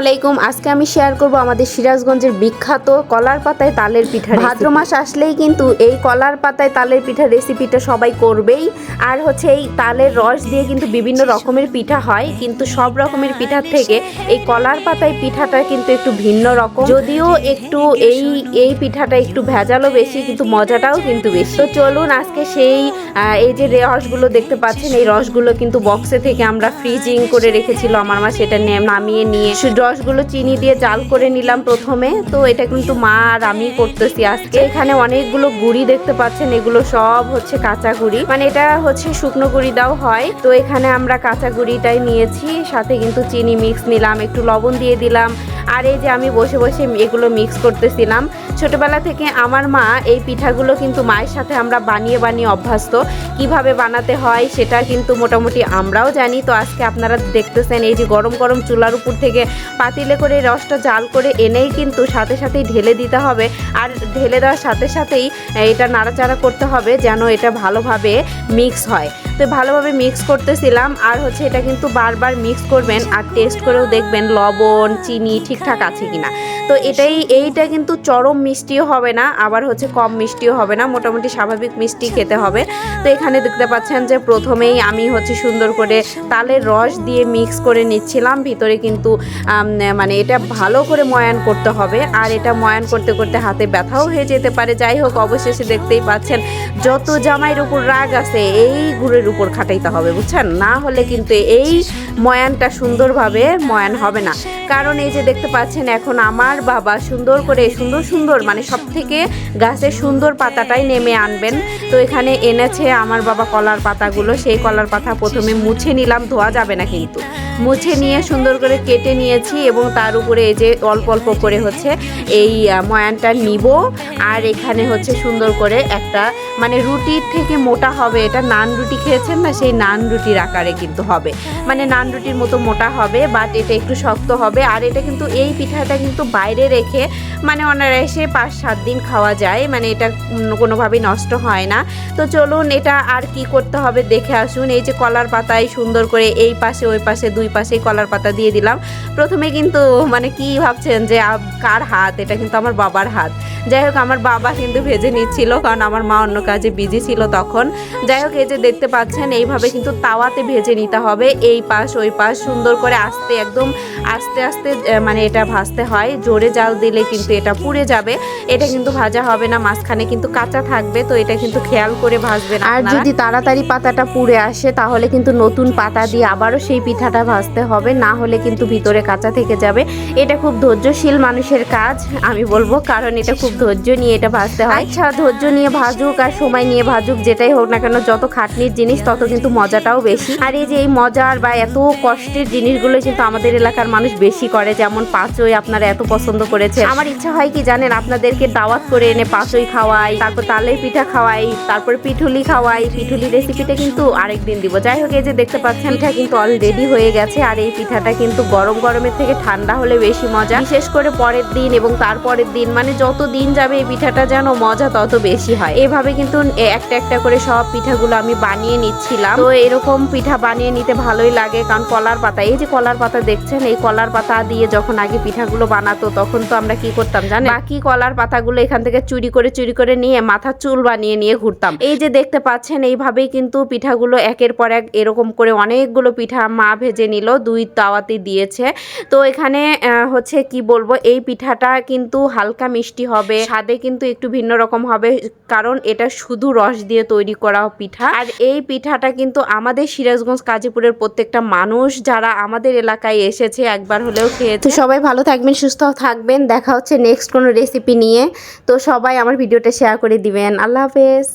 আলাইকুম। আজকে আমি শেয়ার করব আমাদের সিরাজগঞ্জের বিখ্যাত কলার পাতায় তালের পিঠা ভাদ্র মাস আসলেই কিন্তু এই কলার পাতায় তালের পিঠা রেসিপিটা সবাই করবেই। আর হচ্ছে এই তালের রস দিয়ে কিন্তু বিভিন্ন রকমের পিঠা হয়। কিন্তু সব রকমের পিঠার থেকে এই কলার পাতায় পিঠাটা কিন্তু একটু ভিন্ন রকম। যদিও একটু এই এই পিঠাটা একটু ভেজালও বেশি, কিন্তু মজাটাও কিন্তু বেশি। তো চলুন আজকে সেই এই যে রসগুলো দেখতে পাচ্ছেন, এই রসগুলো কিন্তু বক্সে থেকে আমরা ফ্রিজিং করে রেখেছিল আমার মা, সেটা নামিয়ে নিয়ে রসগুলো চিনি দিয়ে জাল করে নিলাম প্রথমে। তো এটা কিন্তু মা আর আমি করতেছি আজকে। এখানে অনেকগুলো গুড়ি দেখতে পাচ্ছেন, এগুলো সব হচ্ছে কাঁচা গুড়ি। মানে এটা হচ্ছে শুকনো গুড়ি দাও হয়। তো এখানে আমরা কাঁচা গুড়িটাই নিয়েছি, সাথে কিন্তু চিনি মিক্স নিলাম, একটু লবণ দিয়ে দিলাম। আর এই যে আমি বসে বসে এগুলো মিক্স করতেছিলাম। ছোটবেলা থেকে আমার মা এই পিঠাগুলো কিন্তু মায়ের সাথে আমরা বানিয়ে বানিয়ে অভ্যস্ত। কীভাবে বানাতে হয় সেটা কিন্তু মোটামুটি আমরাও জানি। তো আজকে আপনারা দেখতেছেন এই যে গরম গরম চুলার উপর থেকে পাতিলে করে রসটা জাল করে এনেই কিন্তু সাথে সাথেই ঢেলে দিতে হবে। আর ঢেলে দেওয়ার সাথে সাথেই এটা নাড়াচাড়া করতে হবে যেন এটা ভালোভাবে মিক্স হয়। তো ভালোভাবে মিক্স করতেছিলাম। আর হচ্ছে এটা কিন্তু বারবার মিক্স করবেন আর টেস্ট করেও দেখবেন লবণ, চিনি ঠিকঠাক আছে কিনা। তো এটাই, এইটা কিন্তু চরম মিষ্টিও হবে না, আবার হচ্ছে কম মিষ্টিও হবে না, মোটামুটি স্বাভাবিক মিষ্টি খেতে হবে। তো এখানে দেখতে পাচ্ছেন যে প্রথমেই আমি হচ্ছে সুন্দর করে তালের রস দিয়ে মিক্স করে নিচ্ছিলাম। ভিতরে কিন্তু মানে এটা ভালো করে ময়ান করতে হবে। আর এটা ময়ান করতে করতে হাতে ব্যথাও হয়ে যেতে পারে। যাই হোক, অবশেষে দেখতেই পাচ্ছেন যত জামাইয়ের উপর রাগ আছে, এই গুড়ের উপর খাটাইতে হবে, বুঝছেন? না হলে কিন্তু এই ময়ানটা সুন্দরভাবে ময়ান হবে না। কারণ এই যে দেখতে পাচ্ছেন, এখন আমার বাবা সুন্দর করে, সুন্দর সুন্দর মানে সব থেকে গাছের সুন্দর পাতাটাই নেমে আনবেন। তো এখানে এনেছে আমার বাবা কলার পাতাগুলো, সেই কলার পাতা প্রথমে মুছে নিলাম, ধোয়া যাবে না কিন্তু। মুছে নিয়ে সুন্দর করে কেটে নিয়েছি এবং তার উপরে এই যে অল্প অল্প করে হচ্ছে এই ময়ানটা নিব। আর এখানে হচ্ছে সুন্দর করে একটা মানে রুটির থেকে মোটা হবে, এটা নান রুটি খেয়েছেন না, সেই নান রুটির আকারে কিন্তু হবে। মানে নান রুটির মতো মোটা হবে বাট এটা একটু শক্ত হবে, আর এটা কিন্তু এই পিঠাটা কিন্তু বাইরে রেখে মানে অনায়াসে পাঁচ সাত দিন খাওয়া যায় মানে এটা কোনোভাবেই নষ্ট হয় না। তো চলুন এটা আর কি করতে হবে দেখে আসুন। এই যে কলার পাতায় সুন্দর করে এই পাশে, ওই পাশে, দুই পাশে কলার পাতা দিয়ে দিলাম। প্রথমে কিন্তু মানে কি ভাবছেন যে কার হাত? এটা কিন্তু আমার বাবার হাত। যাই হোক, আমার বাবা কিন্তু ভেজে নিচ্ছিল, কারণ আমার মা অন্য কাজে বিজি ছিল তখন। যাই হোক, এই যে দেখতে পাচ্ছেন, এইভাবে কিন্তু তাওয়াতে ভেজে নিতে হবে। এই পাশ, ওই পাশ সুন্দর করে আস্তে, একদম আস্তে আস্তে মানে এটা ভাজতে হয়। জোরে জাল দিলে কিন্তু এটা পুড়ে যাবে। এটা কিন্তু ভাজা হবে না মাঝখানে কিন্তু কাঁচা থাকবে তো এটা কিন্তু খেয়াল করে ভাজবেন আর যদি তাড়াতাড়ি পাতাটা পুড়ে আসে তাহলে কিন্তু নতুন পাতা দিয়ে আবারও সেই পিঠাটা ভাজতে হবে না হলে কিন্তু ভিতরে কাঁচা থেকে যাবে। এটা খুব ধৈর্যশীল মানুষের কাজ আমি বলব কারণ এটা খুব ধৈর্য নিয়ে এটা ভাজতে হয়। আচ্ছা ধৈর্য নিয়ে ভাজুক আর সময় নিয়ে ভাজুক যেটাই হোক না কেন যত খাটনির জিনিস তত কিন্তু মজাটাও বেশি। আর এই যে এই মজার বা এত কষ্টের জিনিসগুলো কিন্তু আমাদের এলাকার মানুষ বেশি করে যেমন পাঁচই আপনারা এত পছন্দ করেছে আমার ইচ্ছা হয় কি জানেন, আপনাদেরকে দাওয়াত করে এনে পাঁচই খাওয়াই, তারপর তালের পিঠা খাওয়াই, তারপর পিঠুলি খাওয়াই। পিঠুলি রেসিপিটা কিন্তু আরেকদিন দিব। যাই হোক, এই যে দেখতে পাচ্ছেন, পিঠা কিন্তু অলরেডি হয়ে গেছে, আর এই পিঠাটা কিন্তু গরম গরমের থেকে ঠান্ডা হলে বেশি মজা। বিশেষ করে পরের দিন এবং তারপরের দিন মানে যত দিন যাবে এই পিঠাটা যেন মজা তত বেশি হয়। এভাবে কিন্তু একটা একটা করে সব পিঠাগুলো আমি বানিয়ে নিচ্ছিলাম। তো এরকম পিঠা বানিয়ে নিতে ভালোই লাগে, কারণ কলার পাতা, এই যে কলার পাতা দেখছেন, এই কলার পাতা দিয়ে যখন আগে পিঠাগুলো বানাতো, তখন তো আমরা কি করতাম জানেন? বাকি কলার পাতাগুলো এখান থেকে চুরি করে চুরি করে নিয়ে মাথার চুল বানিয়ে নিয়ে ঘুরতাম। এই যে দেখতে পাচ্ছেন এইভাবেই কিন্তু পিঠাগুলো একের পর এক এরকম করে অনেকগুলো পিঠা মা ভেজে নিল দুই তাওয়াতে দিয়েছে। তো এখানে হচ্ছে কি বলব এই পিঠাটা কিন্তু হালকা মিষ্টি হবে স্বাদে কিন্তু একটু ভিন্ন রকম হবে কারণ এটা শুধু রস দিয়ে তৈরি করা পিঠা। আর এই পিঠাটা কিন্তু আমাদের সিরাজগঞ্জ কাজীপুরের প্রত্যেকটা মানুষ যারা আমাদের এলাকায় এসেছে একবার হলেও খেয়েছে। তো সবাই ভালো থাকবেন সুস্থ থাকবেন দেখা হচ্ছে নেক্সট কোনো রেসিপি নিয়ে। তো সবাই আমার ভিডিওটা শেয়ার করে দিবেন। আল্লাহ হাফেজ।